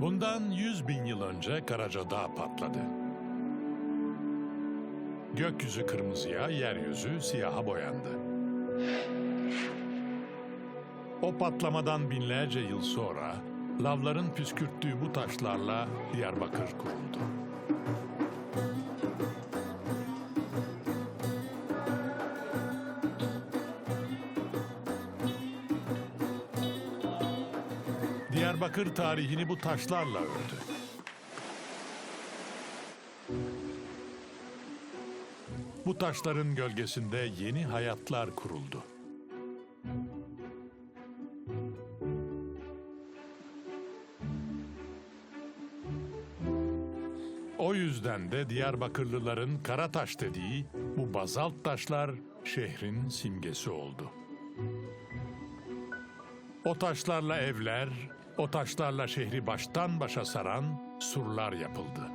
Bundan 100 bin yıl önce Karacadağ patladı. Gökyüzü kırmızıya, yeryüzü siyaha boyandı. O patlamadan binlerce yıl sonra lavların püskürttüğü bu taşlarla Diyarbakır kuruldu. Diyarbakır tarihini bu taşlarla ördü. Bu taşların gölgesinde yeni hayatlar kuruldu. O yüzden de Diyarbakırlıların Karataş dediği bu bazalt taşlar şehrin simgesi oldu. O taşlarla evler, o taşlarla şehri baştan başa saran surlar yapıldı.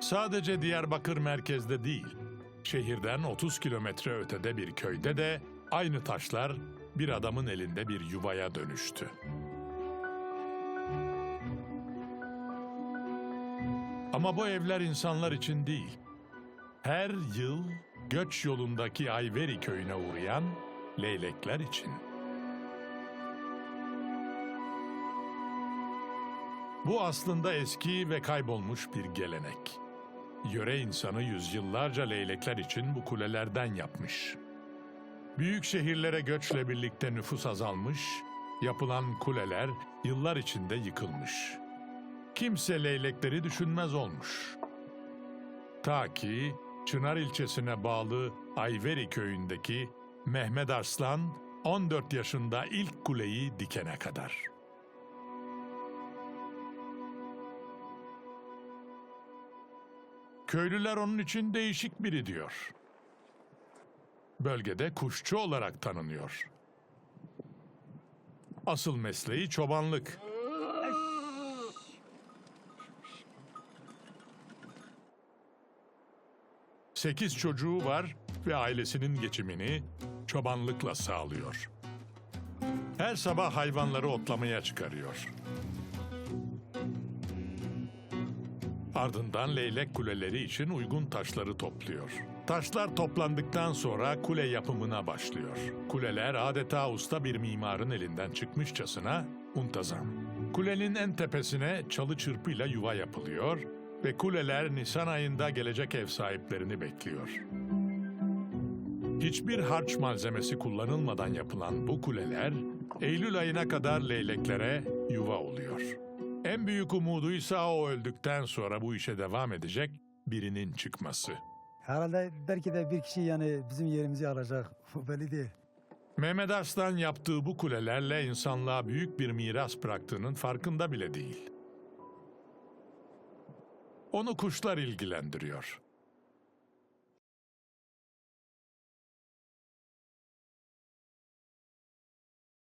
Sadece Diyarbakır merkezde değil, şehirden 30 kilometre ötede bir köyde de aynı taşlar bir adamın elinde bir yuvaya dönüştü. Ama bu evler insanlar için değil. Her yıl göç yolundaki Ayveri köyüne uğrayan leylekler için. Bu aslında eski ve kaybolmuş bir gelenek. Yöre insanı yüzyıllarca leylekler için bu kulelerden yapmış. Büyük şehirlere göçle birlikte nüfus azalmış, yapılan kuleler yıllar içinde yıkılmış. Kimse leylekleri düşünmez olmuş. Ta ki Çınar ilçesine bağlı Ayveri köyündeki Mehmet Arslan 14 yaşında ilk kuleyi dikene kadar. Köylüler onun için değişik biri diyor. Bölgede kuşçu olarak tanınıyor. Asıl mesleği çobanlık. Sekiz çocuğu var ve ailesinin geçimini çobanlıkla sağlıyor. Her sabah hayvanları otlamaya çıkarıyor. Ardından leylek kuleleri için uygun taşları topluyor. Taşlar toplandıktan sonra kule yapımına başlıyor. Kuleler adeta usta bir mimarın elinden çıkmışçasına muntazam. Kulenin en tepesine çalı çırpıyla yuva yapılıyor ve kuleler Nisan ayında gelecek ev sahiplerini bekliyor. Hiçbir harç malzemesi kullanılmadan yapılan bu kuleler Eylül ayına kadar leyleklere yuva oluyor. En büyük umuduysa o öldükten sonra bu işe devam edecek birinin çıkması. Herhalde belki de bir kişi yani bizim yerimizi alacak. Bu belli değil. Mehmet Arslan yaptığı bu kulelerle insanlığa büyük bir miras bıraktığının farkında bile değil. Onu kuşlar ilgilendiriyor.